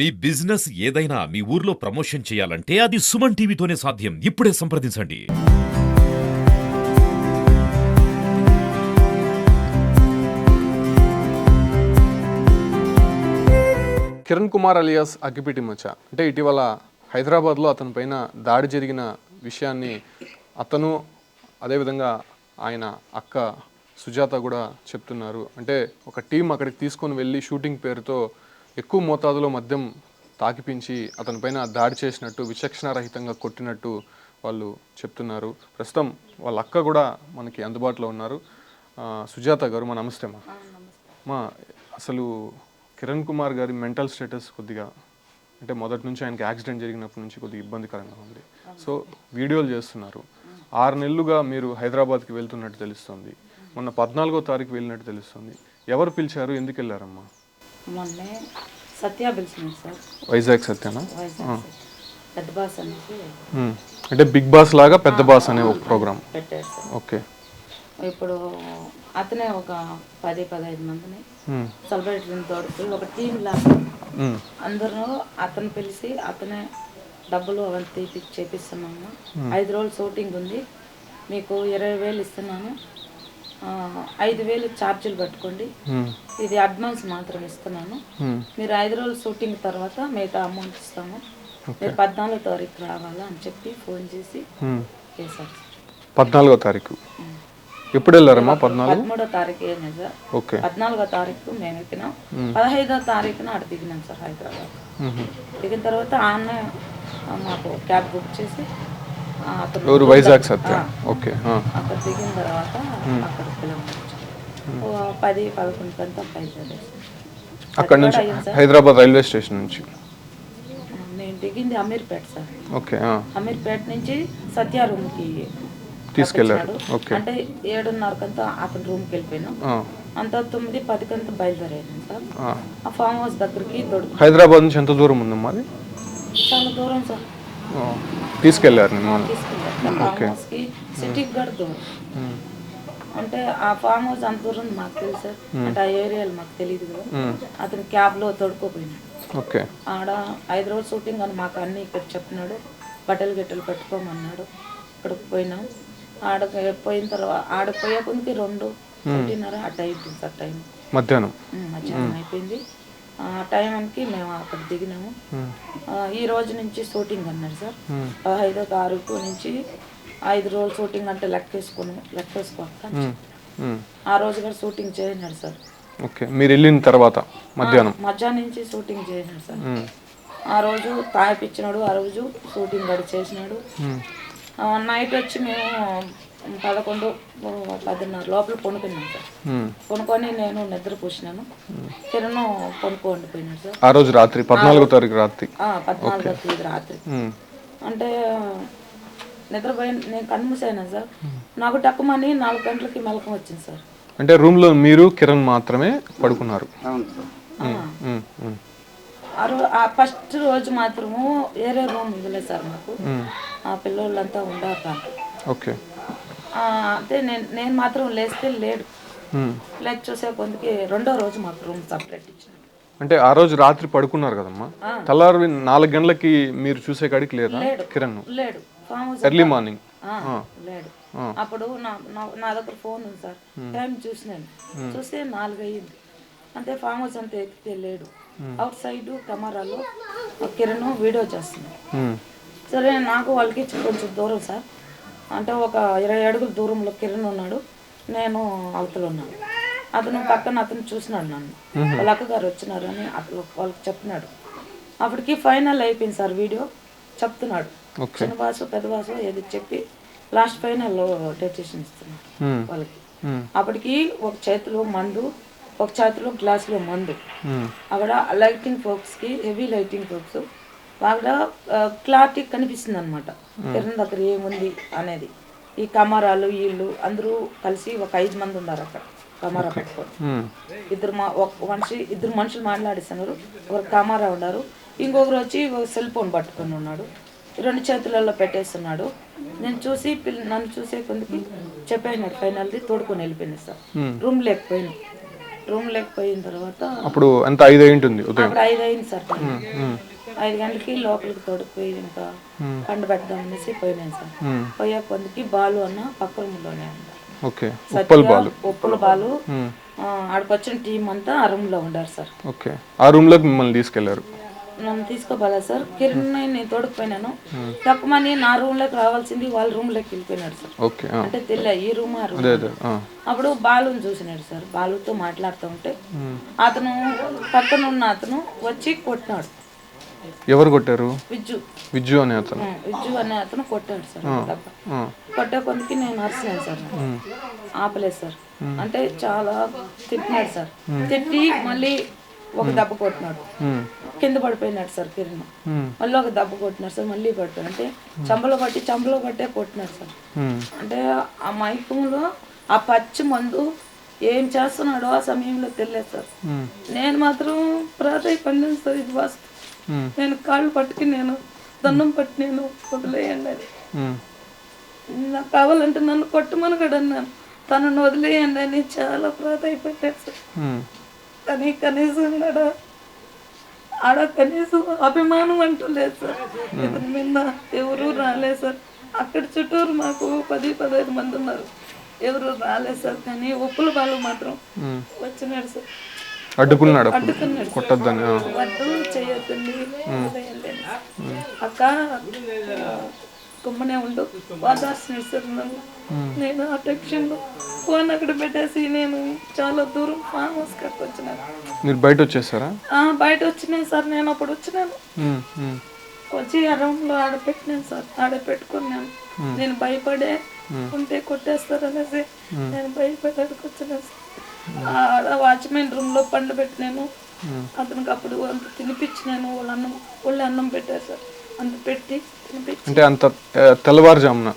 మీ business ఏదైనా మీ ఊర్లో promotion చేయాలంటే అది సుమన్ టీవీతోనే సాధ్యం. ఇప్పుడే సంప్రదించండి. కిరణ్ కుమార్ అలియాస్ అగ్గిపెట్టి మచ్చ. అంటే ఇటీవల హైదరాబాద్లో అతని పైన దాడి జరిగిన విషయాన్ని అతను అదేవిధంగా ఆయన అక్క సుజాత కూడా చెప్తున్నారు. అంటే ఒక టీం అక్కడికి తీసుకొని వెళ్ళి షూటింగ్ పేరుతో ఎక్కువ మోతాదులో మద్యం తాకిపించి అతని పైన దాడి చేసినట్టు విచక్షణారహితంగా కొట్టినట్టు వాళ్ళు చెప్తున్నారు. ప్రస్తుతం వాళ్ళ అక్క కూడా మనకి అందుబాటులో ఉన్నారు. సుజాత గారు మా నమస్తే మా మా అసలు కిరణ్ కుమార్ గారి మెంటల్ స్టేటస్ కొద్దిగా అంటే మొదటి నుంచి ఆయనకి యాక్సిడెంట్ జరిగినప్పటి నుంచి కొద్దిగా ఇబ్బందికరంగా ఉంది. సో వీడియోలు చేస్తున్నారు. ఆరు నెలలుగా మీరు హైదరాబాద్కి వెళ్తున్నట్టు తెలుస్తుంది. మొన్న పద్నాలుగో తారీఖు వెళ్ళినట్టు తెలుస్తుంది. ఎవరు పిలిచారు? ఎందుకు వెళ్ళారమ్మా? మొన్నే సత్య పిలిచినాడు సార్. వైజాగ్ సత్యనా? వైజాగ్. పెద్ద బాస్ అనేసి మ్మ్. అంటే బిగ్ బాస్ లాగా పెద్ద బాస్ అనే ఒక ప్రోగ్రామ్. సార్. ఓకే. ఇప్పుడు అతనే ఒక పది పదహైదు మందిని మ్మ్. సెలబ్రిటీని తోడుకు ఒక టీం లాగా మ్మ్. అందరూ అతను పిలిచి అతనే డబ్బులు అవన్నీ తీపి చేపిస్తున్నాము. ఐదు రోజులు షూటింగ్ ఉంది. మీకు ఇరవై వేలు ఇస్తున్నాను. ఐదు వేలు ఛార్జీలు పెట్టుకోండి. ఇది అడ్వాన్స్ మాత్రం ఇస్తున్నాను. మీరు ఐదు రోజులు షూటింగ్ తర్వాత మిగతా అమౌంట్ ఇస్తాము. మీరు పద్నాలుగో తారీఖు రావాలా అని చెప్పి ఫోన్ చేసి. చేశారు. పద్నాలుగో తారీఖు. ఎప్పుడు వెళ్ళారమ్మా పద్నాలుగు? పదమూడో తారీఖు ఏమే సార్ ఓకే. పద్నాలుగో తారీఖు మేము ఎక్కినాం. పదహైదో తారీఖున అక్కడ దిగినాం సార్ హైదరాబాద్. దిగిన తర్వాత ఆన్న మాకు క్యాబ్ బుక్ చేసి ఎవరు? వైజాగ్ సత్య. ఓకే. అక్కడ దిగిన తర్వాత అక్కడ పది పదకొండు కంతా బయలుదేరేసి అక్కడ నుంచి హైదరాబాద్ రైల్వే స్టేషన్ నుంచి. నేను దిగింది అమీర్పేట సార్. ఓకే. అమీర్పేట నుంచి సత్య రూమ్కి తీసుకెళ్ళారు. పంపించాడు. ఓకే. అంటే ఏడున్నరకంతా అతని రూమ్కి వెళ్ళిపోయినాం. అంత తొమ్మిది పదికంతా బయలుదేరాను సార్. ఆ. ఫామ్ హౌస్ దగ్గరికి హైదరాబాద్ నుంచి ఎంత దూరం ఉందమ్మా అది చాలా దూరం సార్. తీసుకెళ్ళారు సిటీకి దూరం అంటే ఆ ఫామ్ హౌస్ అంత దూరం మాకు తెలుసు? సార్ అంటే ఆ ఏరియాలు మాకు తెలియదు కదా. అతను క్యాబ్లో తొడుకోపోయినాడు. ఓకే. ఆడ ఐదు రోజులు షూటింగ్ అని మాకు అన్ని ఇక్కడ చెప్పినాడు. బట్టలు గిట్టలు పెట్టుకోమన్నాడు. ఇక్కడికి పోయినాం. ఆడకి పోయిన తర్వాత ఆడకి పోయే కొందికి రెండు ఒకటిన్నర అట్ట అయిపోయింది సార్ టైం మధ్యాహ్నం. మధ్యాహ్నం అయిపోయింది. ఆ టైంకి మేము అక్కడ దిగినాము. ఈ రోజు నుంచి షూటింగ్ అన్నారు సార్. పదహైదో తారీఖు నుంచి ఐదు రోజులు షూటింగ్ అంటే లెక్కేసుకుని లెక్కేసుకోక. ఆ రోజు కూడా షూటింగ్ చేయనాడు సార్. ఓకే. మీరు వెళ్ళిన తర్వాత మధ్యాహ్నం? మధ్యాహ్నం నుంచి షూటింగ్ చేయనాడు సార్. ఆ రోజు తాగిపించినాడు ఆ రోజు షూటింగ్ గడి చేసినాడు. నైట్ వచ్చి మేము పదకొండు పదిన్నర లోపల కొనుక్కున్నాం సార్. కొనుక్కొని నేను నిద్ర పూసినాను. కిరణ్ కొనుక్కోండి పోయినాడు సార్. ఆ రోజు రాత్రి పద్నాలుగో తారీఖు రాత్రి. ఆ, పద్నాలుగో తేదీ రాత్రి. అంటే నిద్రపోయి నేను కన్ను మూసాను సార్ నాకు టక్కుమని నాలుగు గంటలకి మెలకం వచ్చింది సార్. అంటే రూమ్లో మీరు కిరణ్ మాత్రమే పడుకున్నారు. ఆ. ఫస్ట్ రోజు మాత్రము వేరే రూమ్ ఇవ్వలేదు సార్ మాకు. ఆ పిల్లోళ్ళంతా ఉండారు దాంట్లో ఓకే. అంటే నేను నేను మాత్రం లేస్తే లేడు. లేక చూసే కొందికి రెండో రోజు మాకు రూమ్ సపరేట్ ఇచ్చినాడు అంటే ఆ రోజు రాత్రి పడుకున్నారు కదమ్మా? తెల్లారి నాలుగు గంటలకి మీరు చూసే కాడికి లేదా. కిరణ్? లేడు. Early morning. లేడు. అప్పుడు నా నా- దగ్గర ఫోన్ ఉంది సార్. టైం చూసినాను. చూస్తే నాలుగు అయ్యింది. అంతే ఫామ్ హౌస్ అంతా ఎక్కితే లేడు. అవుట్ సైడ్ కెమెరాలో కిరణ్ వీడియో చేస్తున్నాడు. సరే నాకు వాళ్ళకి కొంచెం దూరం సార్. అంటే ఒక ఇరవై అడుగుల దూరంలో కిరణ్ ఉన్నాడు. నేను అవతల ఉన్నాను. అతను పక్కన అతను చూసినాడు నన్ను. వాళ్ళ అక్కగారు వచ్చినారు అని అతను వాళ్ళకి చెప్పినాడు. అప్పటికి ఫైనల్ అయిపోయింది సార్ వీడియో. చెప్తున్నాడు. చిన్న బాసు పెద్ద బాసు ఏది చెప్పి లాస్ట్ ఫైనల్ డెసిషన్ ఇస్తున్నాడు వాళ్ళకి. అప్పటికి ఒక చేతిలో మందు ఒక చేతిలో గ్లాసులో మందు. అక్కడ లైటింగ్ ఫోక్స్కి హెవీ లైటింగ్ ఫోక్స్ బాగా క్లారిటీ కనిపిస్తుంది అనమాట కిరణ్ దగ్గర ఏముంది అనేది. ఈ కెమెరాలు వీళ్ళు అందరూ కలిసి ఒక ఐదు మంది ఉన్నారు అక్కడ. కెమెరా పెట్టుకొని. ఇద్దరు మా ఒక మనిషి ఇద్దరు మనుషులు మాట్లాడిస్తున్నారు. ఒకరు కెమెరా ఉన్నారు. ఇంకొకరు వచ్చి ఒక సెల్ ఫోన్ పట్టుకొని ఉన్నాడు. రెండు చేతులలో పెట్టేస్తున్నాడు. నేను చూసి పిల్ల నన్ను చూసే కొందికి చెప్పాయినాడు ఫైనల్ది తోడుకొని వెళ్ళిపోయింది సార్. రూమ్ లేకపోయింది. రూమ్ లేకపోయిన తర్వాత అప్పుడు ఎంత? ఐదు అయింది సార్. ఐదు గంటలకి లోపలికి తోడుకుపోయి ఇంకా పండు పెడదాం అనేసి పోయినాను సార్. పోయే పొందికి బాలు అన్న పక్క రూమ్లోనే ఓకే. ఉప్పల్ బాలు. ఉప్పుల బాలు ఆ, ఆడికి వచ్చిన టీం అంతా ఆ రూమ్లో ఉండారు సార్. ఓకే. ఆ రూమ్లోకి మిమ్మల్ని తీసుకెళ్ళారు? నన్ను తీసుకోబాలా సార్. కిరణ్ నేను తోడుకుపోయినాను. తక్కువని నా రూమ్లోకి రావాల్సింది వాళ్ళ రూమ్లోకి వెళ్ళిపోయినాడు సార్. అంటే తెల్ల ఈ రూమ్ ఆ రూమ్. అప్పుడు బాలుని చూసినాడు సార్. బాలుతో మాట్లాడుతూ ఉంటే అతను పక్కన ఉన్న అతను వచ్చి కొట్టినాడు. ఎవరు కొట్టారు? విజ్జు. విజ్జు అనే అతను. విజ్జు అనే అతను కొట్టాడు సార్. కొట్టే కొనికి నేను అరిసినాను సార్. ఆపలేదు సార్. అంటే చాలా తిట్టినాడు సార్. తిట్టి మళ్ళీ ఒక దెబ్బ కొట్టినాడు. కింద పడిపోయినాడు సార్ కిరణ్. మళ్ళీ ఒక దెబ్బ కొట్టినాడు సార్ మళ్ళీ పడిపోయాడు అంటే చంపలో పట్టి చంపలో పట్టే కొట్టినాడు సార్. అంటే ఆ మైకంలో ఆ పచ్చి మందు ఏం చేస్తున్నాడో ఆ సమయంలో తెలియదు సార్. నేను మాత్రం ప్రాధాయ పండిన సార్ ఇది వాస్తు ఉమ్. నేను కాళ్ళు పట్టుకి నేను దండం పట్టి నేను వదిలేయండి అని. ఉమ్. నాకు కావాలంటే నన్ను కొట్టమని కూడా అన్నాను. తనను వదిలేయండి అని చాలా ప్రాధాయపడ్డాడు సార్. ఉమ్. కానీ కనీసం కూడా ఆడ కనీసం అభిమానం అంటూ లేదు సార్. ఇతని మీద ఎవరు రాలేదు సార్. అక్కడ చుట్టూరు మాకు పది పదహైదు మంది ఉన్నారు. ఎవరు రాలేదు సార్. కానీ ఒప్పుల వాళ్ళు మాత్రం. వచ్చినాడు సార్. అడ్డుకున్నాడు. కొట్టద్దని. వద్దు చేయొద్దండి. అక్క గుమ్మనే ఉండు. వాదార్చినాడు సార్ నన్ను నేను ఆ టెన్షన్లో ఫోన్ అక్కడ పెట్టేసి నేను చాలా దూరం ఫామ్ హౌస్ కట్టి వచ్చినాను మీరు బయట వచ్చేసారా? ఆ, బయట వచ్చినాను సార్ నేను అప్పుడు వచ్చినాను. వచ్చి ఆ ఆడ పెట్టినాను సార్ ఆడ పెట్టుకున్నాను. నేను భయపడే ఉంటే కొట్టేస్తారనేసి నేను భయపడి వచ్చినాను సార్. ఆడ వాచ్మెన్ రూమ్లో పండు పెట్టినాను. అతనికి అప్పుడు అంత తినిపించినాను. వాళ్ళ అన్నం వాళ్ళు అన్నం పెట్టారు సార్. అంత పెట్టి తినిపించి అంటే అంత తెల్లవారుజామున.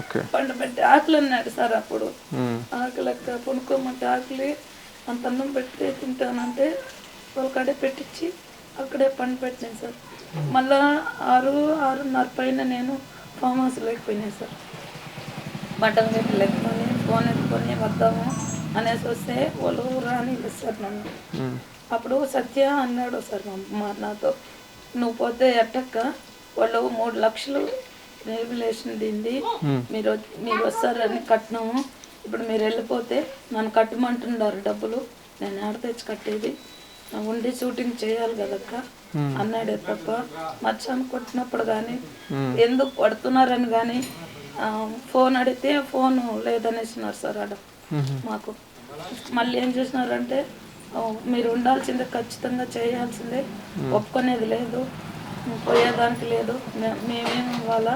ఓకే. పండు పెట్టి ఆకలి అన్నాడు సార్ అప్పుడు. ఆకలి కొనుక్కోమంటే ఆకలి అంత అన్నం పెడితే తింటానంటే వాళ్ళకడే పెట్టించి అక్కడే పండు పెట్టాను సార్. మళ్ళా ఆరు ఆరున్నర పైన నేను ఫామ్ హౌస్ లేకపోయినాను సార్. బట్టలు పెట్టి లేకపోయి ఫోన్ ఎత్తుకొని వద్దాము. అనేసి వస్తే వాళ్ళు రాని సార్ నన్ను. అప్పుడు సత్య అన్నాడు సార్ మా నాతో నువ్వు పోతే ఎట్టక్క? వాళ్ళు మూడు లక్షలు రెగ్యులేషన్ దింది. మీరు మీరు వస్తారని కట్టినాము. ఇప్పుడు మీరు వెళ్ళిపోతే నన్ను కట్టమంటున్నారు డబ్బులు. నేను ఆడ తెచ్చి కట్టేది. ఉండి షూటింగ్ చేయాలి కదక్క? అన్నాడే తప్ప మచ్చాను కొట్టినప్పుడు కానీ ఎందుకు కొడుతున్నారని కానీ ఫోన్ అడిగితే ఫోన్ లేదనేసినారు సార్ ఆడ. మాకు. మళ్ళీ ఏం చేసినారంటే "ఓ, మీరు ఉండాల్సిందే ఖచ్చితంగా చేయాల్సిందే. ఒప్పుకునేది లేదు పోయేదానికి లేదు. మేమేం ఇవ్వాలా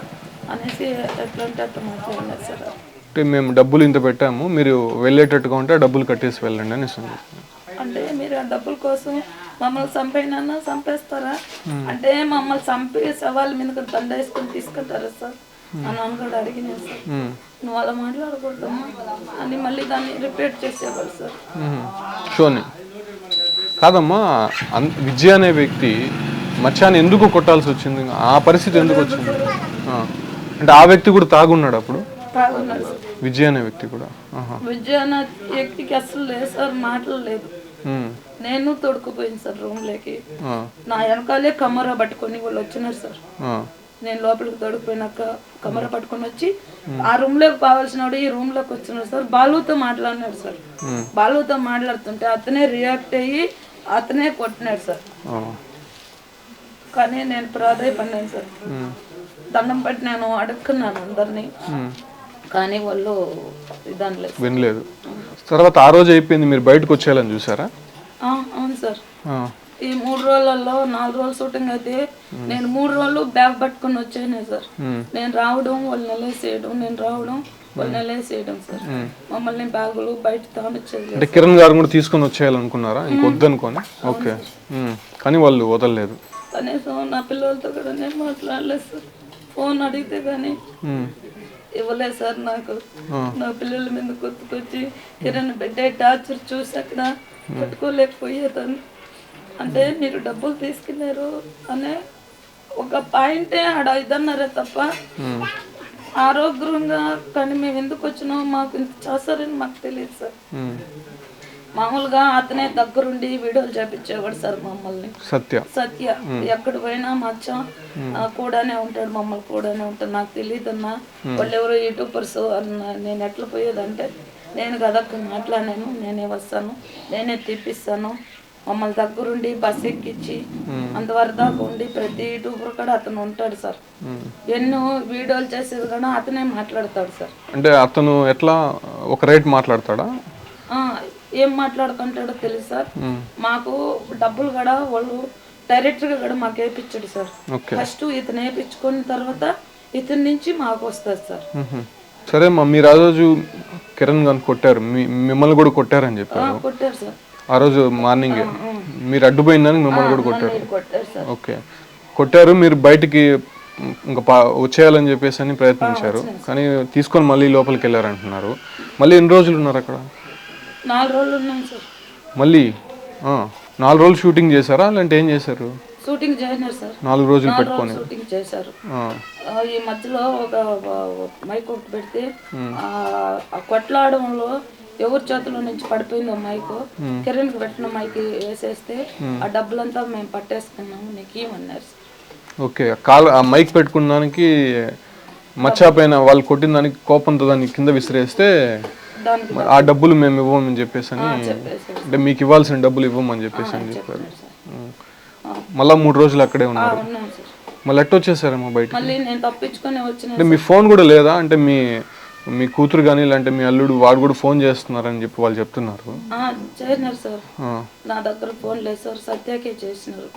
అనేసి ఎట్లా అంటే అట్లా మాట్లాడినారు సార్. అంటే మేము డబ్బులు ఇంత పెట్టాము మీరు వెళ్ళేటట్టుగా ఉంటే డబ్బులు కట్టేసి వెళ్ళండి అని అంటే మీరు ఆ డబ్బుల కోసం మమ్మల్ని చంపైనా చంపేస్తారా? అంటే మమ్మల్ని చంపి సవాల్ మీద దండ వేసుకొని తీసుకుంటారా సార్? అని అని కూడా అడిగినాను సార్. నువ్వు అలా మాట్లాడకూడదమ్మా. అని మళ్ళీ దాన్ని రిపీట్ చేసేవాళ్ళు సార్. షోని. కాదమ్మా అన్- విజయ్ అనే వ్యక్తి మచ్చాన్ని ఎందుకు కొట్టాల్సి వచ్చింది? ఆ పరిస్థితి ఎందుకు వచ్చింది. అంటే ఆ వ్యక్తి కూడా తాగున్నాడు అప్పుడు? విజయ్ అనే వ్యక్తి కూడా. ఆహా. విద్య అన్న వ్యక్తికి అసలు లేదు సార్ మాటలు లేదు. నేను తొడుకుపోయింది సార్ రూమ్లోకి. ఆ. నా వెనకాలే కమరా పట్టుకొని వాళ్ళు వచ్చినారు సార్. నేను లోపలికి తొడుకుపోయినాక కమరా పట్టుకొని వచ్చి ఆ రూమ్లోకి కావాల్సిన వాడు ఈ రూమ్లోకి వచ్చినాడు సార్. బాలుతో మాట్లాడినాడు సార్. బాలుతో మాట్లాడుతుంటే అతనే రియాక్ట్ అయ్యి అతనే కొట్టినాడు సార్. కానీ నేను ప్రాధాయపడినాను సార్. దండం పెట్టి నేను అడుక్కున్నాను అందరినీ. కానీ వాళ్ళు ఇదనలేదు. వినలేదు. తర్వాత ఆ రోజు అయిపోయింది మీరు బయటకు వచ్చేయాలని చూసారా? అవును సార్. ఈ మూడు రోజులలో నాలుగు రోజులు షూటింగ్ అయితే నేను మూడు రోజులు బ్యాగ్ పట్టుకొని వచ్చాను సార్. నేను రావడం వాళ్ళు నెలేసేయడం నేను రావడం వాళ్ళు నెలేసేయడం సార్. మమ్మల్ని బ్యాగులు బయట అంటే కిరణ్ గారు కూడా తీసుకొని వచ్చేయాలనుకున్నారా? ఇంకొద్దనుకొని? ఓకే. కానీ వాళ్ళు వదలలేదు. కనీసం నా పిల్లలతో కూడా నేను మాట్లాడలేదు సార్. ఫోన్ అడిగితే కానీ. ఇవ్వలేదు సార్ నాకు. నా పిల్లల మీద గుర్తుకొచ్చి కిరణ్ పెట్టే టార్చర్ చూసి అక్కడ పట్టుకోలేకపోయేదాన్ని అంటే మీరు డబ్బులు తీసుకున్నారు అనే ఒక పాయింటే ఆడ ఇదన్నారే తప్ప ఆరోగ్యంగా కానీ మేము ఎందుకు వచ్చినామో మాకు ఇంత చేస్తారని మాకు తెలియదు సార్. మామూలుగా అతనే దగ్గరుండి వీడియోలు చేపించేవాడు సార్ మమ్మల్ని. సత్య. సత్య. ఎక్కడ పోయినా మచ్చం కూడానే ఉంటాడు మమ్మల్ని కూడానే ఉంటాడు. నాకు తెలియదన్నా వాళ్ళు ఎవరో యూట్యూబర్స్ అన్న నేను ఎట్లా పోయేదంటే నేను కదా మాట్లాడాను నేనే వస్తాను నేనే తీపిస్తాను మమ్మల్ని దగ్గరుండి బస్ ఎక్కించి అంతవరకు దాకా ఉండి ప్రతి యూట్యూబర్ కూడా అతను ఉంటాడు సార్. ఎన్నో వీడియోలు చేసేది కూడా అతనే మాట్లాడతాడు సార్. అంటే అతను ఎట్లా ఒక రేట్ మాట్లాడతాడా? ఏం మాట్లాడుకుంటాడో తెలుసు సార్. మాకు డబ్బులు కూడా వాళ్ళు డైరెక్ట్గా కూడా మాకు వేయించాడు సార్. ఫస్ట్ ఇతను వేయించుకున్న తర్వాత ఇతని నుంచి మాకు వస్తుంది సార్. సరే అమ్మా మీరు ఆ రోజు కిరణ్ గారిని కొట్టారు. మీ మిమ్మల్ని కూడా కొట్టారని చెప్పారు. కొట్టారు సార్. ఆ రోజు మార్నింగ్ మీరు అడ్డుపోయిందని మిమ్మల్ని కూడా కొట్టారు. ఓకే. కొట్టారు మీరు బయటికి ఇంకా వచ్చేయాలని చెప్పేసి అని ప్రయత్నించారు. కానీ తీసుకొని మళ్ళీ లోపలికి వెళ్ళారంటున్నారు. మళ్ళీ ఎన్ని రోజులు ఉన్నారు అక్కడ? నాలుగు రోజులు ఉన్నాం సార్. మళ్ళీ? నాలుగు రోజులు షూటింగ్ చేశారా? లేదంటే ఏం చేశారు? షూటింగ్ చేసినారు సార్. నాలుగు రోజులు పెట్టుకొని. షూటింగ్ చేశారు. ఈ మధ్యలో ఒక మైక్ ఒకటి పెడితే ఆ కొట్లాడడంలో ఎవరి చేతిలో నుంచి పడిపోయిందో మైక్? కిరణ్కి పెట్టిన మైక్ వేసేస్తే ఆ డబ్బులంతా మేము పట్టేసుకున్నాము. నీకు ఏమన్నారు. ఓకే కాల్ ఆ మైక్ పెట్టుకున్న దానికి మచ్చా పైన వాళ్ళు కొట్టిన దానికి కోపంతో దాన్ని కింద విసిరేస్తే ఆ డబ్బులు మేము ఇవ్వమని చెప్పేసి అని అంటే మీకు ఇవ్వాల్సిన డబ్బులు ఇవ్వమని చెప్పేసి అని చెప్పారు. మళ్ళా మూడు రోజులు అక్కడే ఉన్నారు. మళ్ళీ ఎట్టొచ్చేసారమ్మా బయట అంటే మీ ఫోన్ కూడా లేదా? అంటే మీ మీ కూతురు కానీ లేదంటే మీ అల్లుడు వాడు కూడా ఫోన్ చేస్తున్నారని చెప్పి వాళ్ళు చెప్తున్నారు. చేసినారు సార్. నా దగ్గర ఫోన్ లేదు సార్ సత్యాకే చేసినారు.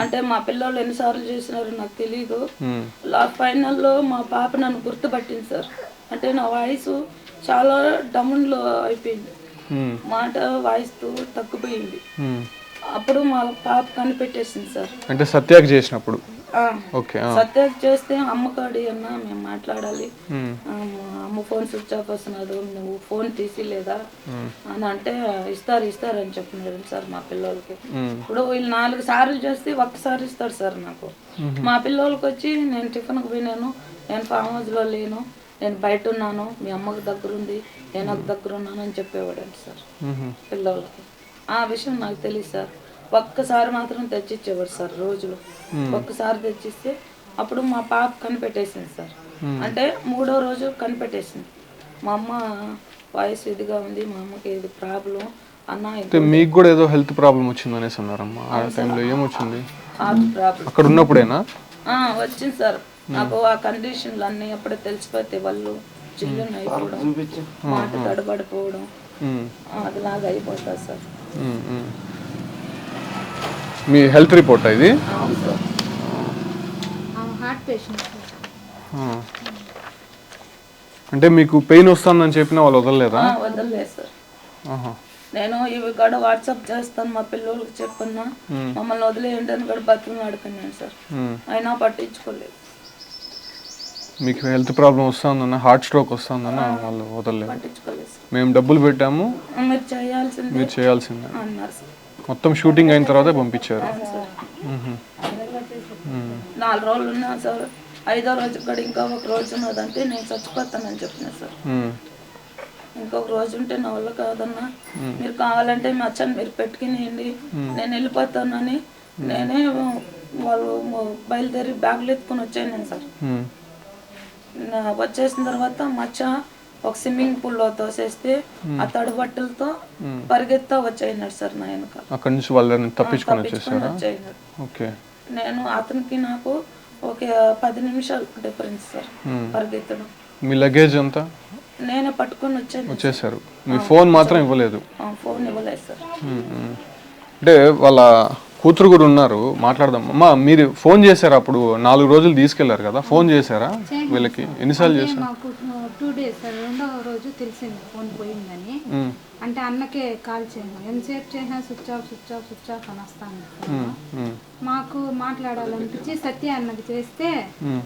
అంటే మా పిల్లలు ఎన్నిసార్లు చేసినారు నాకు తెలియదు ఉం. లా ఫైనల్లో మా పాప నన్ను గుర్తుపట్టింది సార్. అంటే నా వాయిస్ చాలా డౌన్లో అయిపోయింది. మాట వాయిస్తూ తగ్గిపోయింది. అప్పుడు మా పాప కనిపెట్టేసింది సార్. అంటే సత్యాకి చేసినప్పుడు. సత్యాకి చేస్తే అమ్మ కాడి అన్న మేము మాట్లాడాలి. అమ్మ ఫోన్ స్విచ్ ఆఫ్ వస్తున్నాడు నువ్వు ఫోన్ తీసి లేదా అని అంటే ఇస్తారు ఇస్తారు అని చెప్పినారు సార్ మా పిల్లలకి. ఇప్పుడు వీళ్ళు నాలుగు సార్లు చేస్తే ఒక్కసారి ఇస్తారు సార్ నాకు. మా పిల్లలకి వచ్చి నేను టిఫిన్కి పోయినాను నేను ఫామ్ హౌస్లో లేను నేను బయట ఉన్నాను మీ అమ్మకి దగ్గర ఉంది నేను ఒక దగ్గర ఉన్నాను అని చెప్పేవాడండి సార్. పిల్లలకి ఆ విషయం నాకు తెలియదు సార్. ఒక్కసారి మాత్రం తెచ్చిచ్చేవాడు సార్ రోజులు. ఒక్కసారి తెచ్చిస్తే అప్పుడు మా పాప కనిపెట్టేసింది సార్. అంటే మూడో రోజు కనిపెట్టేసింది. మా అమ్మ వాయిస్ ఇదిగా ఉంది మా అమ్మకి ఇది ప్రాబ్లం అన్న అంటే మీకు కూడా ఏదో హెల్త్ ప్రాబ్లం వచ్చింది అనేసి అన్నారమ్మా. ఆ టైంలో ఏమొచ్చింది? అక్కడ ఉన్నప్పుడేనా? ఆ, వచ్చింది సార్. నాకు ఆ కండిషన్లు అన్నీ అప్పుడే తెలిసిపోతే వాళ్ళు చిల్లుని అయిపోవడం మాట తడబడిపోవడం. అదిలాగా అయిపోతుంది సార్. మీ హెల్త్ రిపోర్ట్ ఇది. అంటే మీకు పెయిన్ వస్తుందని చెప్పినా వాళ్ళు వదలలేదా? ఆ, వదలలేదు సార్. నేను ఇవి కూడా వాట్సాప్ చేస్తాను మా పిల్లలకి చెప్పన్నా. మమ్మల్ని వదిలేయండి అని కూడా బతుకుని ఆడుకున్నాను సార్. అయినా పట్టించుకోలేదు. మీకు హెల్త్ ప్రాబ్లం వస్తుందన్న హార్ట్ స్ట్రోక్ వస్తుందన్న వాళ్ళు వదలలేదు. మేము డబ్బులు పెట్టాము. మీరు చేయాల్సిందే మీరు చేయాల్సిందే. అన్నారు సార్. మొత్తం షూటింగ్ అయిన తర్వాత పంపించారు. నాలుగు రోజులు ఉన్నా సార్ ఐదో రోజు కూడా ఇంకా ఒక రోజు ఉన్నదంటే నేను చచ్చిపోతానని చెప్పిన సార్. ఇంకొక రోజు ఉంటే నా వల్ల కాదన్నా. మీరు కావాలంటే మా అచ్చని మీరు పెట్టుకునేయండి. నేను వెళ్ళిపోతానని నేనే వాళ్ళు బయలుదేరి బ్యాగులు ఎత్తుకొని వచ్చాను సార్. వచ్చేసిన తర్వాత మచ్చ ఒక స్విమ్మింగ్ పూల్లో తోసేస్తే ఆ తడి బట్టలతో పరిగెత్తా వచ్చేయినాడు సార్ నా వెనక. అక్కడి నుంచి వాళ్ళని తప్పించుకొని వచ్చేసారా? ఓకే. నేను అతనికి నాకు ఒక పది నిమిషాలు డిఫరెన్స్ సార్ పరిగెత్తడం. మీ లగేజ్ అంతా? నేనే పట్టుకొని వచ్చాను వచ్చేసారు. మీ ఫోన్ మాత్రం ఇవ్వలేదు. ఆ, ఫోన్ ఇవ్వలేదు సార్. అంటే వాళ్ళ కూతురు కూడా ఉన్నారు మాట్లాడదాం. అమ్మా మీరు ఫోన్ చేశారా అప్పుడు? నాలుగు రోజులు తీసుకెళ్ళారు కదా ఫోన్ చేశారా వీళ్ళకి? ఎన్నిసార్లు చేశారు? మాకు టూ డేస్ సార్. రెండో రోజు తెలిసింది ఫోన్ పోయిందని. అంటే అన్నకే కాల్ చేయను ఎంతసేపు చేసినా switch off switch off switch off అని వస్తాను మాకు మాట్లాడాలనిపించి సత్య అన్నకి చేస్తే మ్మ్,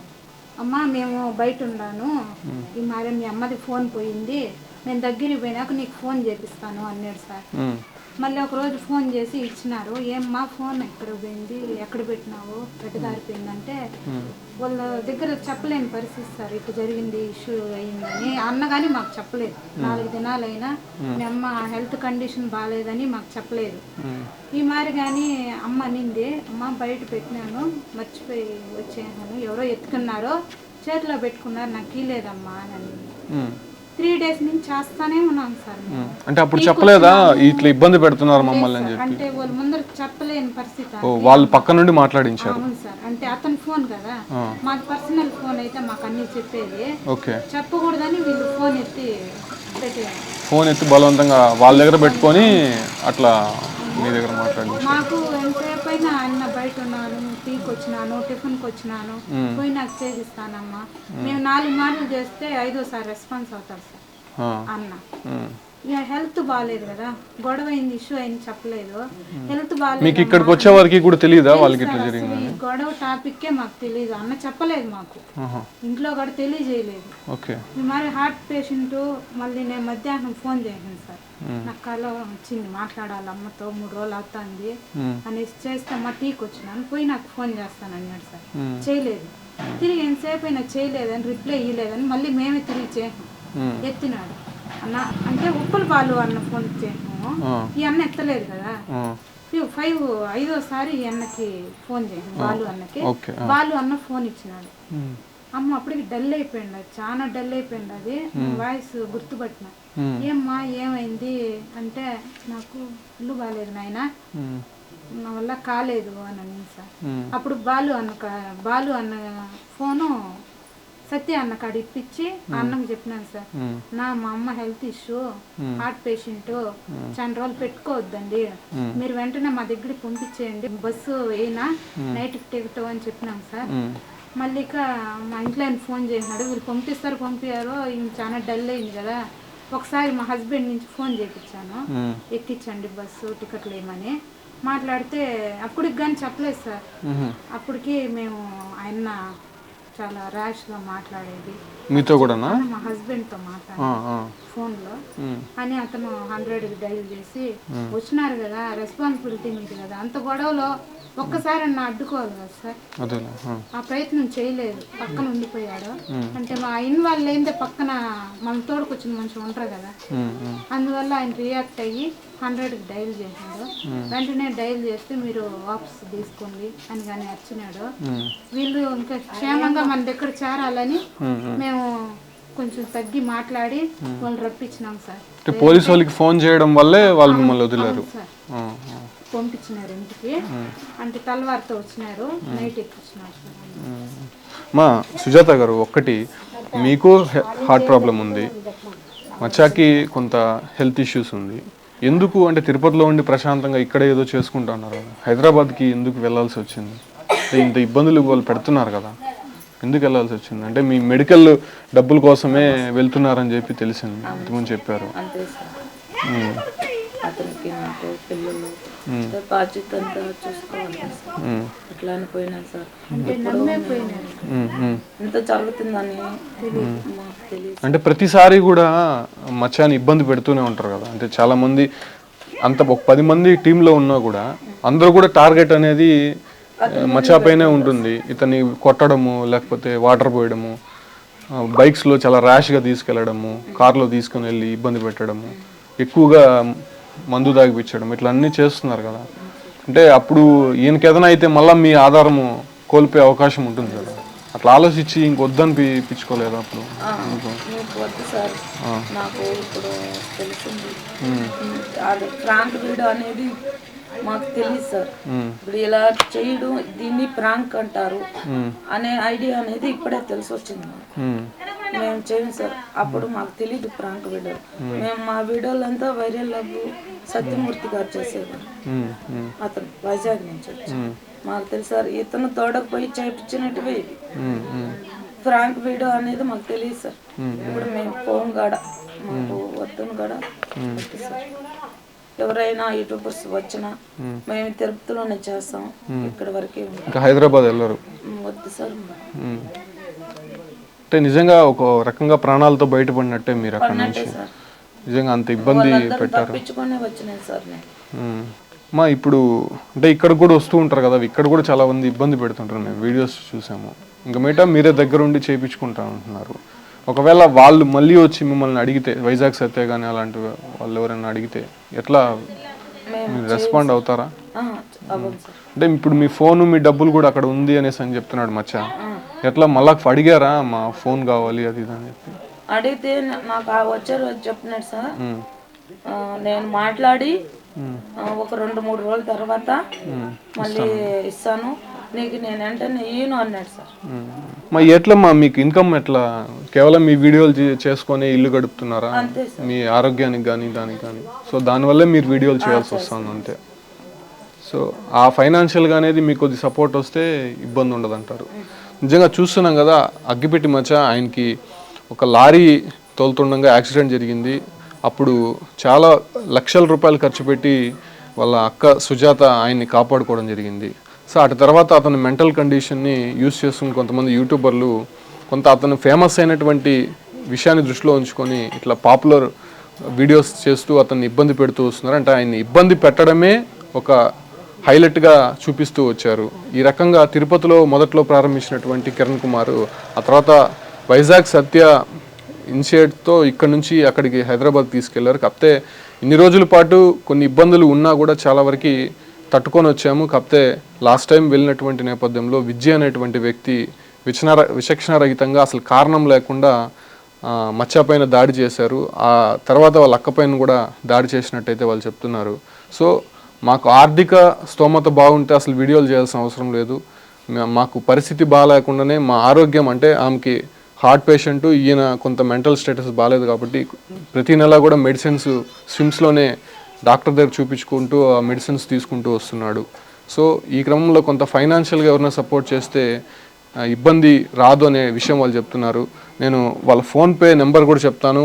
అమ్మ మేము బయట ఉన్నాను. ఈ మరి మీ అమ్మది ఫోన్ పోయింది. నేను దగ్గరికి పోయినాక నీకు ఫోన్ చేపిస్తాను అన్నాడు సార్. మళ్ళీ ఒక రోజు ఫోన్ చేసి ఇచ్చినారు ఏమ్మా ఫోన్ ఎక్కడ పోయింది? ఎక్కడ పెట్టినావు? ఎటు దారిపోయిందంటే వాళ్ళ దగ్గర చెప్పలేని పరిస్థితి సార్ ఇటు జరిగింది ఇష్యూ అయిందని అన్న కానీ మాకు చెప్పలేదు. నాలుగు దినాలైనా మీ అమ్మ హెల్త్ కండిషన్ బాగాలేదని మాకు చెప్పలేదు. ఈ మారి కానీ అమ్మ అనింది అమ్మ బయట పెట్టినాను మర్చిపోయి వచ్చేసాను. ఎవరో ఎత్తుకున్నారో చేతిలో పెట్టుకున్నారు నాకు కీలేదమ్మా అని త్రీ డేస్ నుంచి చేస్తానే ఉన్నాం సార్. అంటే అప్పుడు చెప్పలేదా? ఇట్లా ఇబ్బంది పెడుతున్నారు మమ్మల్ని అని చెప్పి. అంటే వాళ్ళు ముందర చెప్పలేని పరిస్థితి. ఓ వాళ్ళు పక్క నుండి మాట్లాడించారు. అవును సార్. అంటే అతని ఫోన్ కదా. మాది పర్సనల్ ఫోన్ అయితే మాకు అన్ని చెప్పేది. ఓకే. చెప్పకూడదని వీళ్ళు ఫోన్ ఎత్తి పెట్టేది ఫోన్ ఎత్తి బలవంతంగా వాళ్ళ దగ్గర పెట్టుకొని అట్లా మీ దగ్గర మాట్లాడించారు మాకు ఎంతసేపు అయినా అన్న బయట ఉన్నాను టీకి వచ్చినాను టిఫిన్కి వచ్చినాను. పోయి నాకు చేసిస్తానమ్మా మేము నాలుగు మార్లు చేస్తే ఐదోసారి రెస్పాన్స్ అవుతారు సార్. అన్న. ఇక హెల్త్ బాగాలేదు కదా. గొడవ అయింది ఇష్యూ అయింది చెప్పలేదు హెల్త్ మీకు బాగాలేదు ఇక్కడికి వచ్చే వరకు కూడా తెలియదా వాళ్ళకి ఇట్లా జరిగింది గొడవ టాపిక్కే మాకు తెలియదు అన్న చెప్పలేదు మాకు. ఇంట్లో కూడా తెలియజేయలేదు. ఓకే. మరి హార్ట్ పేషెంట్ మళ్ళీ నేను మధ్యాహ్నం ఫోన్ చేశాను సార్. నాకు కళ వచ్చింది మాట్లాడాలి అమ్మతో మూడు రోజులు అవుతుంది అనేసి చేస్తే మా టీకి వచ్చినాను. పోయి నాకు ఫోన్ చేస్తాను అన్నాడు సార్. చేయలేదు. తిరిగి ఎంతసేపు అయినా చేయలేదని రిప్లై ఇవ్వలేదని మళ్ళీ మేమే తిరిగి చేసాం ఎత్తినాడు. అన్న అంటే ఉప్పుల పాలు అన్న ఫోన్ చేసాము ఈ అన్న ఎత్తలేదు కదా. ఫైవ్ ఐదోసారి ఈ అన్నకి ఫోన్ చేయండి బాలు అన్నకి. బాలు అన్న ఫోన్ ఇచ్చినాడు. అమ్మ అప్పటికి డల్ అయిపోయింది అది చాలా డల్ అయిపోయింది అది. వాయిస్ గుర్తుపట్టిన. ఏమ్మా ఏమైంది? అంటే నాకు ఇల్లు బాగాలేదు నాయన. నా వల్ల కాలేదు అని అనింది సార్. అప్పుడు బాలు అన్న బాలు అన్న ఫోను సత్య అన్న కాడ ఇప్పించి అన్నకు చెప్పినాను సార్. నా మా అమ్మ హెల్త్ ఇష్యూ హార్ట్ పేషెంట్ చాలా రోజులు పెట్టుకోవద్దండి. మీరు వెంటనే మా దగ్గరికి పంపించేయండి. బస్సు అయినా నైట్ టికెట్ అని చెప్పినాం సార్. మళ్ళీ ఇక మా ఇంట్లో ఆయన ఫోన్ చేసినాడు. వీళ్ళు పంపిస్తారు పంపించారో ఇంక చాలా డల్ అయింది కదా. ఒకసారి మా హస్బెండ్ నుంచి ఫోన్ చేయించాను ఎక్కించండి బస్సు టికెట్లు ఏమని. మాట్లాడితే అప్పటికి కానీ చెప్పలేదు సార్. అప్పటికి మేము ఆయన చాలా ర్యాష్గా మాట్లాడేది. మీతో కూడానా? మా హస్బెండ్తో మాట్లాడి ఆ, ఆ, ఫోన్లో అని అతను హండ్రెడ్కి డైల్ చేసి వచ్చినారు కదా రెస్పాన్సిబిలిటీ మీది కదా అంత గొడవలో ఒక్కసారి అన్న అడ్డుకోవాలి కదా సార్? ఆ, ప్రయత్నం చేయలేదు పక్కన ఉండిపోయాడు. అంటే మా ఆయన వాళ్ళు ఏందే పక్కన మన తోడుకొచ్చిన మనిషి ఉంటారు కదా. అందువల్ల ఆయన రియాక్ట్ అయ్యి హండ్రెడ్కి డైల్ చేశాడు. వెంటనే డైల్ చేస్తే మీరు వాపస్ తీసుకోండి అని కానీ వచ్చినాడు వీళ్ళు ఇంకా క్షేమంగా మన దగ్గర చేరాలని మేము కొంచెం తగ్గి మాట్లాడి వాళ్ళు రప్పించినాం సార్. అంటే పోలీసు వాళ్ళకి ఫోన్ చేయడం వల్లే వాళ్ళు మిమ్మల్ని వదిలేరు. సార్. పంపించినారు ఇంటికి. అంటే తలవారితో వచ్చినారు. నైట్ ఎక్కిచ్చినారు సార్. మా సుజాత గారు ఒక్కటి మీకు హార్ట్ ప్రాబ్లం ఉంది. మచ్చాకి కొంత హెల్త్ ఇష్యూస్ ఉంది. ఎందుకు అంటే తిరుపతిలో ఉండి ప్రశాంతంగా ఇక్కడ ఏదో చేసుకుంటున్నారు హైదరాబాద్కి ఎందుకు వెళ్ళాల్సి వచ్చింది? ఇంత ఇబ్బందులు వాళ్ళు పెడుతున్నారు కదా. ఎందుకు వెళ్ళాల్సి వచ్చింది? అంటే మీ మెడికల్ డబ్బుల కోసమే వెళ్తున్నారని చెప్పి తెలిసింది. ఇంతకుముందు చెప్పారు. అంతే సార్. అతనికి నాకు పిల్లలు. అంతా బాధ్యత అంతా చూసుకోవాలి కదా సార్. అట్లా అని పోయినా సార్. ఎప్పుడో ఉమ్, ఉమ్. ఎంత జరుగుతుందని మాకు తెలియదు అంటే ప్రతిసారి కూడా మచ్చాని ఇబ్బంది పెడుతూనే ఉంటారు కదా. అంటే చాలా మంది అంత ఒక పది మంది టీంలో ఉన్నా కూడా అందరూ కూడా టార్గెట్ అనేది మచ్చా పైనే ఉంటుంది. ఇతన్ని కొట్టడము లేకపోతే వాటర్ పోయడము బైక్స్లో చాలా ర్యాష్గా తీసుకెళ్ళడము కార్లో తీసుకుని వెళ్ళి ఇబ్బంది పెట్టడము ఎక్కువగా మందు తాగిపించడం ఇట్లా అన్నీ చేస్తున్నారు కదా. అంటే అప్పుడు ఈయనకి ఏదైనా అయితే మళ్ళీ మీ ఆధారము కోల్పోయే అవకాశం ఉంటుంది కదా. అట్లా ఆలోచించి ఇంకొద్దని పిచ్చుకోలేదు అప్పుడు నాకు ఇప్పుడు తెలిసింది. వీడియో అనేది మాకు తెలియదు సార్. ఇప్పుడు ఇలా చేయడం దీన్ని ప్రాంక్ అంటారు అనే ఐడియా అనేది ఇప్పుడే తెలిసి వచ్చింది మేము. చేయం సార్. అప్పుడు మాకు తెలియదు ప్రాంక్ వీడియో. మేము. మా వీడియోలంతా వైరల్ అవ్వు సత్యమూర్తి గారు చేసేవారు. అతను వైజాగ్ నుంచి వచ్చి మాకు తెలుసు సార్ ఇతను ఇవి ఉమ్, ఉమ్. ఫ్రాంక్ వీడియో అనేది మాకు తెలియదు సార్. ఇప్పుడు మేము ఫోన్ కాడ మాకు వద్దును కాడ సార్ ఎవరైనా యూట్యూబర్స్ వచ్చినా మేము. తిరుపతిలోనే చేస్తాం. ఇక్కడ వరకే ఇంకా హైదరాబాద్ వెళ్ళరు. వద్దు సార్. అంటే నిజంగా ఒక రకంగా ప్రాణాలతో బయటపడినట్టే మీరు అక్కడ నుంచి. నిజంగా అంత ఇబ్బంది పెట్టారు. మా ఇప్పుడు అంటే ఇక్కడ కూడా వస్తూ ఉంటారు కదా ఇక్కడ కూడా చాలా మంది ఇబ్బంది పెడుతుంటారు. మేము వీడియోస్ చూసాము. ఇంకా మిగతా మీరే దగ్గర ఉండి చేయించుకుంటా ఉంటున్నారు. ఒకవేళ వాళ్ళు మళ్ళీ వచ్చి మిమ్మల్ని అడిగితే వైజాగ్ సత్య కానీ అలాంటి వాళ్ళు ఎవరైనా అడిగితే ఎట్లా మీరు రెస్పాండ్ అవుతారా? అంటే ఇప్పుడు మీ ఫోన్ మీ డబ్బులు కూడా అక్కడ ఉంది అనేసి అని చెప్తున్నాడు మచ్చ. ఎట్లా మళ్ళా అడిగారా? మా ఫోన్ కావాలి అది ఇది అని చెప్పి. అడిగితే నాకు వచ్చే రోజు చెప్పినాడు సార్. నేను మాట్లాడి ఒక రెండు మూడు రోజుల తర్వాత మళ్ళీ ఇస్తాను. నీకు నేను వెంటనే అన్నాడు సార్. మా ఎట్లా మా మీకు ఇన్కమ్ ఎట్లా? కేవలం మీ వీడియోలు చేసుకొని ఇల్లు గడుపుతున్నారా? అంతే మీ ఆరోగ్యానికి కానీ దానికి కానీ సో దానివల్లే మీరు వీడియోలు చేయాల్సి వస్తుంది అంతే. సో ఆ ఫైనాన్షియల్గా అనేది మీకు కొద్ది సపోర్ట్ వస్తే ఇబ్బంది ఉండదు అంటారు నిజంగా చూస్తున్నాం కదా అగ్గిపెట్టి మచ్చ ఆయనకి ఒక లారీ తోలుతుండగా యాక్సిడెంట్ జరిగింది. అప్పుడు చాలా లక్షల రూపాయలు ఖర్చు పెట్టి వాళ్ళ అక్క సుజాత ఆయన్ని కాపాడుకోవడం జరిగింది. సో అటు తర్వాత అతని మెంటల్ కండిషన్ని యూస్ చేసుకుని కొంతమంది యూట్యూబర్లు కొంత అతను ఫేమస్ అయినటువంటి విషయాన్ని దృష్టిలో ఉంచుకొని ఇట్లా పాపులర్ వీడియోస్ చేస్తూ అతన్ని ఇబ్బంది పెడుతూ వస్తున్నారు. అంటే ఆయన్ని ఇబ్బంది పెట్టడమే ఒక హైలైట్గా చూపిస్తూ వచ్చారు. ఈ రకంగా తిరుపతిలో మొదట్లో ప్రారంభించినటువంటి కిరణ్ కుమార్ ఆ తర్వాత వైజాగ్ సత్య ఇన్షియేట్తో ఇక్కడ నుంచి అక్కడికి హైదరాబాద్ తీసుకెళ్ళారు. కాకపోతే ఇన్ని రోజుల పాటు కొన్ని ఇబ్బందులు ఉన్నా కూడా చాలా వరకు తట్టుకొని వచ్చాము. కాకపోతే లాస్ట్ టైం వెళ్ళినటువంటి నేపథ్యంలో విజయ్ అనేటువంటి వ్యక్తి విచనార విచక్షణారహితంగా అసలు కారణం లేకుండా మచ్చపైన దాడి చేశారు. ఆ తర్వాత వాళ్ళ అక్కపైన కూడా దాడి చేసినట్టయితే వాళ్ళు చెప్తున్నారు. సో మాకు ఆర్థిక స్తోమత బాగుంటే అసలు వీడియోలు చేయాల్సిన అవసరం లేదు. మాకు పరిస్థితి బాగాలేకుండానే మా ఆరోగ్యం అంటే ఆమెకి హార్ట్ పేషెంట్ ఈయన కొంత మెంటల్ స్టేటస్ బాగాలేదు కాబట్టి ప్రతి నెల కూడా మెడిసిన్స్ స్విమ్స్లోనే డాక్టర్ దగ్గర చూపించుకుంటూ ఆ మెడిసిన్స్ తీసుకుంటూ వస్తున్నాడు. సో ఈ క్రమంలో కొంత ఫైనాన్షియల్గా ఎవరైనా సపోర్ట్ చేస్తే ఇబ్బంది రాదు అనే విషయం వాళ్ళు చెప్తున్నారు. నేను వాళ్ళ ఫోన్పే నెంబర్ కూడా చెప్తాను.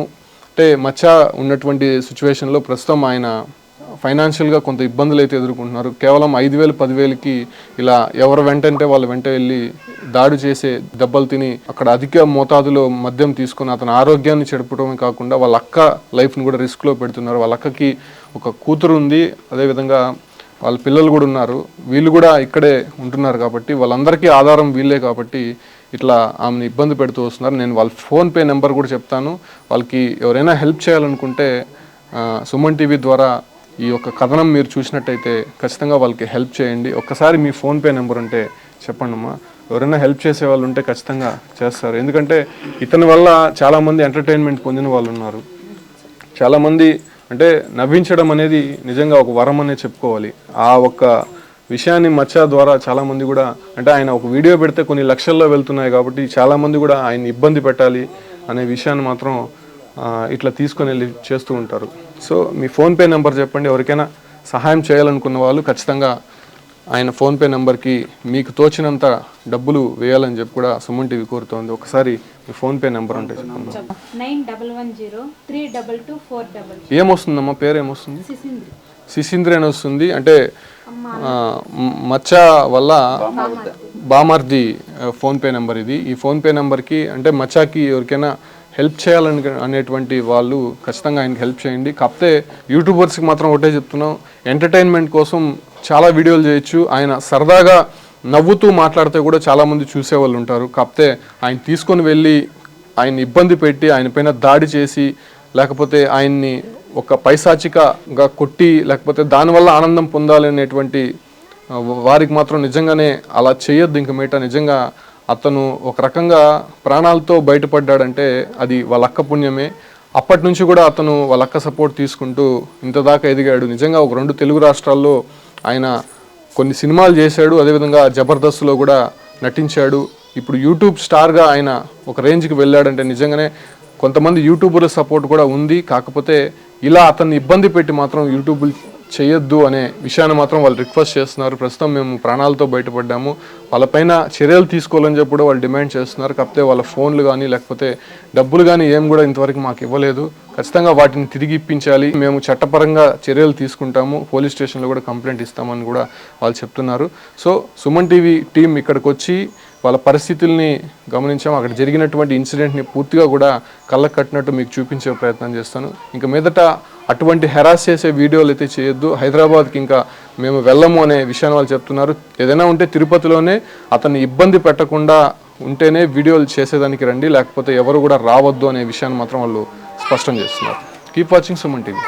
అంటే మచ్చ ఉన్నటువంటి సిచ్యువేషన్లో ప్రస్తుతం ఆయన ఫైనాన్షియల్గా కొంత ఇబ్బందులు అయితే ఎదుర్కొంటున్నారు. కేవలం ఐదు వేలు పదివేలకి ఇలా ఎవరు వెంటంటే వాళ్ళు వెంట వెళ్ళి దాడి చేసే దెబ్బలు తిని అక్కడ అధిక మోతాదులో మద్యం తీసుకుని అతని ఆరోగ్యాన్ని చెడపడమే కాకుండా వాళ్ళ అక్క లైఫ్ని కూడా రిస్క్లో పెడుతున్నారు. వాళ్ళ అక్కకి ఒక కూతురు ఉంది. అదేవిధంగా వాళ్ళ పిల్లలు కూడా ఉన్నారు. వీళ్ళు కూడా ఇక్కడే ఉంటున్నారు కాబట్టి వాళ్ళందరికీ ఆధారం వీళ్ళే కాబట్టి ఇట్లా ఆమెను ఇబ్బంది పెడుతూ వస్తున్నారు. నేను వాళ్ళ ఫోన్పే నెంబర్ కూడా చెప్తాను. వాళ్ళకి ఎవరైనా హెల్ప్ చేయాలనుకుంటే సుమన్ టీవీ ద్వారా ఈ యొక్క కథనం మీరు చూసినట్టయితే ఖచ్చితంగా వాళ్ళకి హెల్ప్ చేయండి. ఒక్కసారి మీ ఫోన్పే నెంబర్ ఉంటే చెప్పండమ్మా ఎవరైనా హెల్ప్ చేసే వాళ్ళు ఉంటే ఖచ్చితంగా చేస్తారు. ఎందుకంటే ఇతని వల్ల చాలామంది ఎంటర్టైన్మెంట్ పొందిన వాళ్ళు ఉన్నారు. చాలామంది అంటే నవ్వించడం అనేది నిజంగా ఒక వరం అనే చెప్పుకోవాలి. ఆ ఒక్క విషయాన్ని మచ్చ ద్వారా చాలామంది కూడా అంటే ఆయన ఒక వీడియో పెడితే కొన్ని లక్షల్లో వెళ్తున్నాయి కాబట్టి చాలామంది కూడా ఆయన ఇబ్బంది పెట్టాలి అనే విషయాన్ని మాత్రం ఇట్లా తీసుకొని వెళ్ళి చేస్తూ ఉంటారు. సో మీ ఫోన్పే నెంబర్ చెప్పండి. ఎవరికైనా సహాయం చేయాలనుకున్న వాళ్ళు ఖచ్చితంగా ఆయన ఫోన్పే నెంబర్కి మీకు తోచినంత డబ్బులు వేయాలని చెప్పి కూడా సుమన్ టీవీ కోరుతోంది. ఒకసారి మీ ఫోన్పే నెంబర్ ఉంటే చెప్పండి ఏమొస్తుందమ్మా? పేరు ఏమొస్తుంది శిశీంద్రి అని వస్తుంది. అంటే మచ్చ వల్ల బామర్ది. ఫోన్పే నెంబర్ ఇది. ఈ ఫోన్పే నెంబర్కి అంటే మచ్చాకి ఎవరికైనా హెల్ప్ చేయాలని అనేటువంటి వాళ్ళు ఖచ్చితంగా ఆయనకి హెల్ప్ చేయండి. కాకపోతే యూట్యూబర్స్కి మాత్రం ఒకటే చెప్తున్నాం ఎంటర్టైన్మెంట్ కోసం చాలా వీడియోలు చేయొచ్చు. ఆయన సరదాగా నవ్వుతూ మాట్లాడితే కూడా చాలామంది చూసేవాళ్ళు ఉంటారు. కాకపోతే ఆయన తీసుకొని వెళ్ళి ఆయన ఇబ్బంది పెట్టి ఆయన పైన దాడి చేసి లేకపోతే ఆయన్ని ఒక పైశాచికగా కొట్టి లేకపోతే దానివల్ల ఆనందం పొందాలి అనేటువంటి వారికి మాత్రం నిజంగానే అలా చేయొద్దు. ఇంక మీట నిజంగా అతను ఒక రకంగా ప్రాణాలతో బయటపడ్డాడంటే అది వాళ్ళ అక్క పుణ్యమే. అప్పటి నుంచి కూడా అతను వాళ్ళ అక్క సపోర్ట్ తీసుకుంటూ ఇంతదాకా ఎదిగాడు. నిజంగా ఒక రెండు తెలుగు రాష్ట్రాల్లో ఆయన కొన్ని సినిమాలు చేశాడు. అదేవిధంగా జబర్దస్త్లో కూడా నటించాడు. ఇప్పుడు యూట్యూబ్ స్టార్గా ఆయన ఒక రేంజ్కి వెళ్ళాడంటే నిజంగానే కొంతమంది యూట్యూబర్ల సపోర్ట్ కూడా ఉంది. కాకపోతే ఇలా అతన్ని ఇబ్బంది పెట్టి మాత్రం యూట్యూబ్ చేయొద్దు అనే విషయాన్ని మాత్రం వాళ్ళు రిక్వెస్ట్ చేస్తున్నారు. ప్రస్తుతం మేము ప్రాణాలతో బయటపడ్డాము. వాళ్ళపైన చర్యలు తీసుకోవాలని చెప్పి కూడా వాళ్ళు డిమాండ్ చేస్తున్నారు. కాకపోతే వాళ్ళ ఫోన్లు కానీ లేకపోతే డబ్బులు కానీ ఏం కూడా ఇంతవరకు మాకు ఇవ్వలేదు. ఖచ్చితంగా వాటిని తిరిగి ఇప్పించాలి. మేము చట్టపరంగా చర్యలు తీసుకుంటాము. పోలీస్ స్టేషన్లో కూడా కంప్లైంట్ ఇస్తామని కూడా వాళ్ళు చెప్తున్నారు. సో సుమన్ టీవీ టీం ఇక్కడికి వచ్చి వాళ్ళ పరిస్థితుల్ని గమనించాము అక్కడ జరిగినటువంటి ఇన్సిడెంట్ని పూర్తిగా కూడా కళ్ళకు కట్టినట్టు మీకు చూపించే ప్రయత్నం చేస్తాను. ఇంకా మీదట అటువంటి హెరాస్ చేసే వీడియోలు అయితే చేయొద్దు. హైదరాబాద్కి ఇంకా మేము వెళ్ళము అనే విషయాన్ని వాళ్ళు చెప్తున్నారు. ఏదైనా ఉంటే తిరుపతిలోనే అతన్ని ఇబ్బంది పెట్టకుండా ఉంటేనే వీడియోలు చేసేదానికి రండి. లేకపోతే ఎవరు కూడా రావద్దు అనే విషయాన్ని మాత్రం వాళ్ళు స్పష్టం చేస్తున్నారు. Keep watching Suman TV.